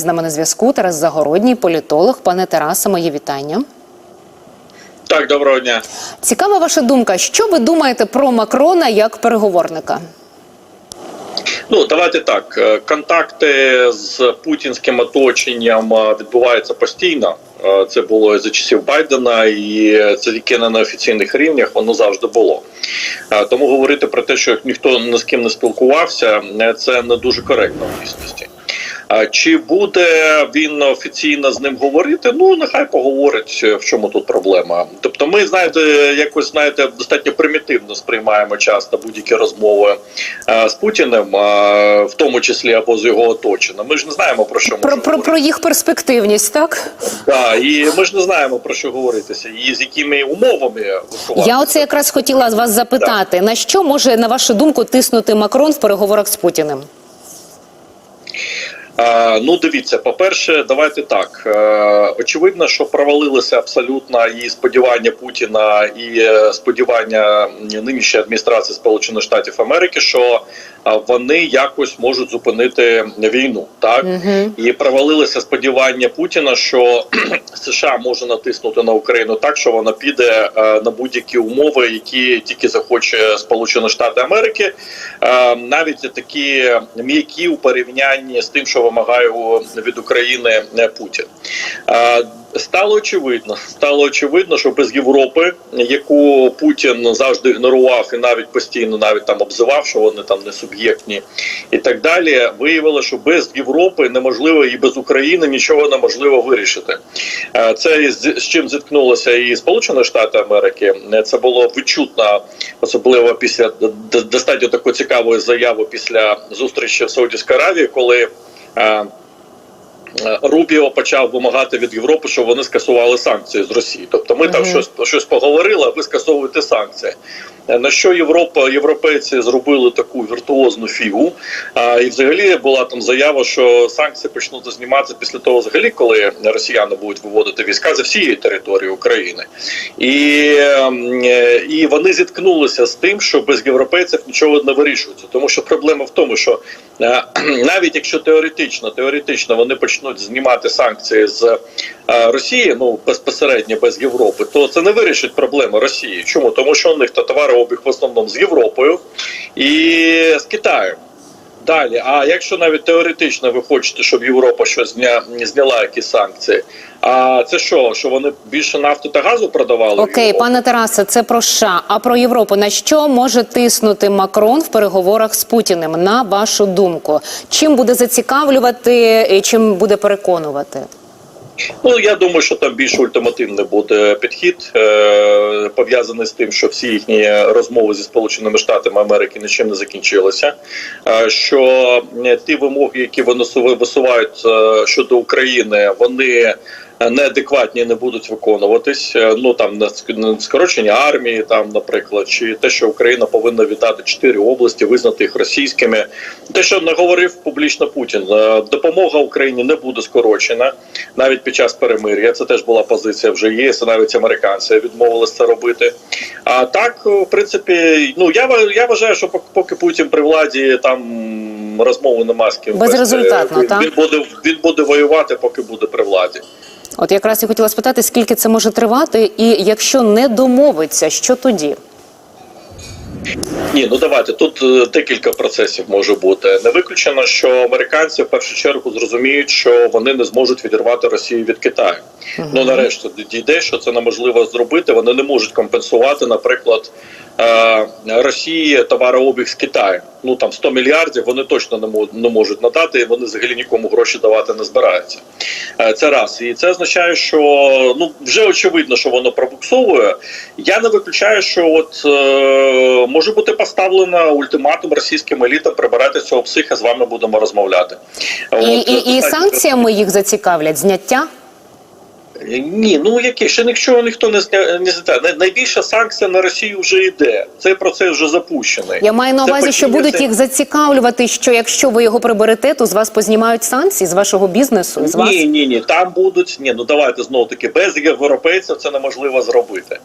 З нами на зв'язку Тарас Загородній, політолог. Пане Тарасе, моє вітання. Так, доброго дня. Цікава ваша думка. Що ви думаєте про Макрона як переговорника? Ну давайте так. е, Контакти з путінським оточенням е, відбуваються постійно. Е, Це було за часів Байдена, і це тільки не на офіційних рівнях воно завжди було. Тому говорити про те, що ніхто ні з ким не спілкувався, це не дуже коректно в дійсності. А Чи буде він офіційно з ним говорити? Ну нехай поговорить, в чому тут проблема. Тобто, ми знаєте, якось знаєте, достатньо примітивно сприймаємо часто будь-які розмови е, з Путіним, е, в тому числі або з його оточенням. Ми ж не знаємо про що Про, про, про їх перспективність, так? Да, і ми ж не знаємо про що говоритися, і з якими умовами. Я оце якраз хотіла вас запитати, на що може, на вашу думку, тиснути Макрон в переговорах з Путіним? Ну, дивіться, по-перше, давайте так. Е, Очевидно, що провалилися абсолютно і сподівання Путіна, і е, сподівання нинішньої адміністрації Сполучених Штатів Америки, що вони якось можуть зупинити війну, так? І провалилися сподівання Путіна, що США може натиснути на Україну так, що вона піде е, на будь-які умови, які тільки захоче Сполучені Штати Америки, Е, навіть такі м'які у порівнянні з тим, що вимагає від України е, Путін. Е, Стало очевидно, стало очевидно, що без Європи, яку Путін завжди ігнорував і навіть постійно навіть там обзивав, що вони там не суб'єктні, і так далі, виявило, що без Європи неможливо і без України нічого неможливо вирішити. Е, Це з чим зіткнулося і Сполучені Штати Америки. Е, Це було відчутно, особливо після достатньо такої цікавої заяви після зустрічі в Саудівській Аравії, коли. Рубіо почав вимагати від Європи, щоб вони скасували санкції з Росії. Тобто, ми там Мгм. щось щось поговорили, а ви скасовуєте санкції. Е, На що Європа, європейці зробили таку віртуозну фігу. А, і взагалі була там заява, що санкції почнуть зніматися після того, взагалі, коли росіяни будуть виводити війська за всієї території України. І, ем, е, і вони зіткнулися з тим, що без європейців нічого не вирішується. Тому що проблема в тому, що е, навіть якщо теоретично, теоретично вони почнуть знімати санкції з е, Росії, ну безпосередньо без Європи, то це не вирішить проблеми Росії. Чому? Тому що у них то товарообіг в основному з Європою і з Китаєм. Далі, а якщо навіть теоретично ви хочете, щоб Європа щось зня, зняла якісь санкції, а це що? Що вони більше нафти та газу продавали? Окей, пане Тарасе, це про США. А про Європу на що може тиснути Макрон в переговорах з Путіним? На вашу думку, чим буде зацікавлювати і чим буде переконувати? Ну я думаю, що там більш ультимативний буде підхід, е, пов'язаний з тим, що всі їхні розмови зі сполученими штатами Америки нічим не закінчилися. Е, що е, ті вимоги, які вони висувають щодо України, вони неадекватні не будуть виконуватись. Е, Ну там на ск- скорочення армії, там, наприклад, чи те, що Україна повинна віддати чотири області, визнати їх російськими. Те, що наговорив публічно Путін, е, допомога Україні не буде скорочена навіть під час перемир'я. Це теж була позиція вже ЄС, навіть американці відмовились це робити. А так, в принципі, ну я я вважаю, що пок- поки Путін при владі там розмови нема з ким. Безрезультатно, він, так? він буде він буде воювати, поки буде при владі. От якраз я хотіла спитати, скільки це може тривати, і якщо не домовиться, що тоді? Ні, ну давайте тут е, декілька процесів може бути. Не виключено, що американці в першу чергу зрозуміють, що вони не зможуть відірвати Росію від Китаю. Ну нарешті дійде, що це неможливо зробити. Вони не можуть компенсувати, наприклад, Росії товарообіг з Китаю. Ну там 100 мільярдів вони точно не мо- не можуть надати, і вони взагалі нікому гроші давати не збираються. Е, Це раз, і це означає, що ну вже очевидно, що воно пробуксовує. Я не виключаю, що от е, може бути поставлено ультиматум російським елітам прибирати цього психа. З вами будемо розмовляти. І, От, і, і достатньо- санкціями їх зацікавлять зняття? Ні, ну які ще нічого ніхто не не. Най- Найбільша санкція на Росію вже йде. Цей процес вже запущений. Я маю на Це увазі, що будуть це- їх зацікавлювати, що якщо ви його приберете, то з вас познімають санкції з вашого бізнесу, з вас. Ні, ні, ні. Там будуть ні. Ну давайте знову таки без європейців це неможливо зробити.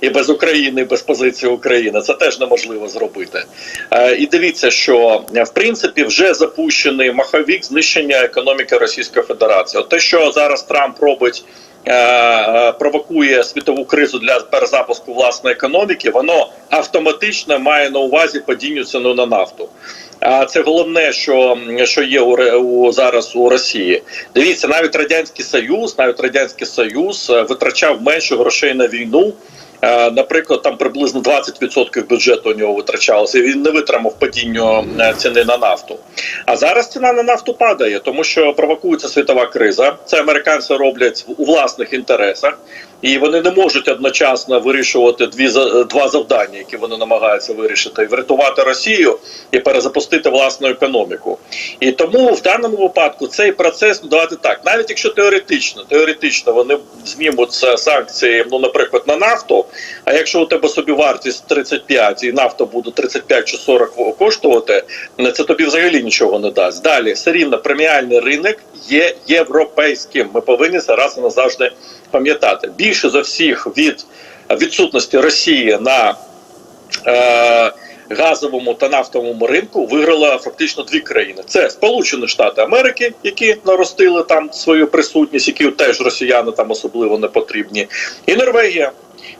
І без України, і без позиції України це теж неможливо зробити. Е, і дивіться, що е, в принципі вже запущений маховік знищення економіки Російської Федерації. От те, що зараз Трамп робить. Е, е, Провокує світову кризу для перезапуску власної економіки, воно автоматично має на увазі падінню ціну на нафту. А це головне, що, що є у, у зараз у Росії. Дивіться, навіть радянський союз, навіть радянський союз е, витрачав менше грошей на війну. Е, Наприклад, там приблизно 20% бюджету у нього витрачалося. і Він не витримав падіння е, ціни на нафту. А зараз ціна на нафту падає, тому що провокується світова криза. Це американці роблять у власних інтересах, і вони не можуть одночасно вирішувати дві за- два завдання, які вони намагаються вирішити: врятувати Росію і перезапустити власну економіку. І тому в даному випадку цей процес, ну давайте так, навіть якщо теоретично, теоретично вони знімуть санкції, ну наприклад, на нафту. А якщо у тебе собі вартість 35 і нафта буде 35 чи 40 коштувати, це тобі взагалі нічого не дасть. Далі все рівно преміальний ринок є європейським. Ми повинні це раз і назавжди пам'ятати. Більше за всіх від відсутності Росії на е, газовому та нафтовому ринку виграла фактично дві країни: це Сполучені Штати Америки, які наростили там свою присутність, які теж росіяни там особливо не потрібні, і Норвегія.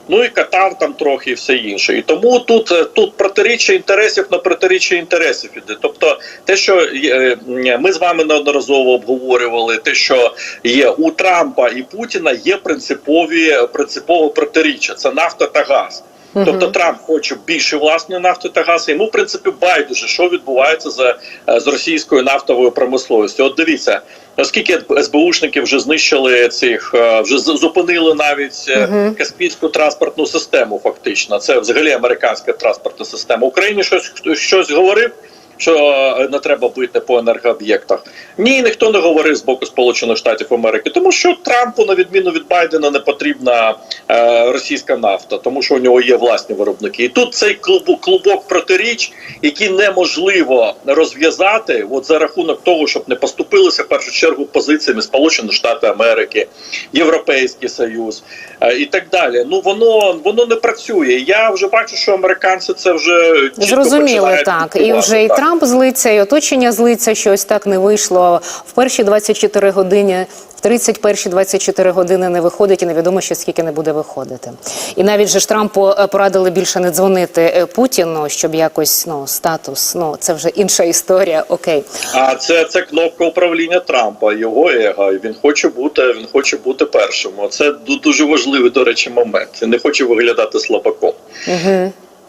Ну і Катар там трохи і все інше. І тому тут, е, тут протиріччя інтересів на протиріччя інтересів іде. Тобто, те, що е, ми з вами неодноразово обговорювали, те, що є у Трампа і Путіна, є принципові принципове протиріччя. Це нафта та газ. Тобто Трамп хоче більше власної нафти та газу. Йому в принципі байдуже, що відбувається з, з російською нафтовою промисловістю. От дивіться, оскільки СБУшники вже знищили цих, е, вже зупинили навіть е, каспійську транспортну систему. Фактично, це взагалі американська транспортна система. Україні щось щось говорив. Що е, не треба бити по енергооб'єктах. Ні, ніхто не говорив з боку Сполучених Штатів Америки, тому що Трампу, на відміну від Байдена, не потрібна е, російська нафта, тому що у нього є власні виробники. І тут цей клубок, клубок протиріч, який неможливо розв'язати, от за рахунок того, щоб не поступилися в першу чергу позиціями Сполучені Штати Америки, Європейський Союз е, і так далі. Ну воно воно не працює. Я вже бачу, що американці це вже чітко Зрозуміло, так. І вже і так. Трамп злиться, і оточення злиться, що ось так не вийшло. В перші 24 години, в 31 24 години не виходить, і невідомо ще скільки не буде виходити. І навіть же ж Трампу е, порадили більше не дзвонити е, Путіну, щоб якось ну статус. Ну це вже інша історія. Окей. А це, це кнопка управління Трампа, його его. Він хоче бути, він хоче бути першим. Це ду- дуже важливий, до речі, момент. Він не хоче виглядати слабаком.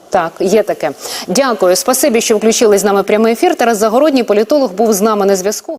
Так, є таке. Дякую. Спасибі, що включили з нами прямий ефір. Тарас Загородній, політолог, був з нами на зв'язку.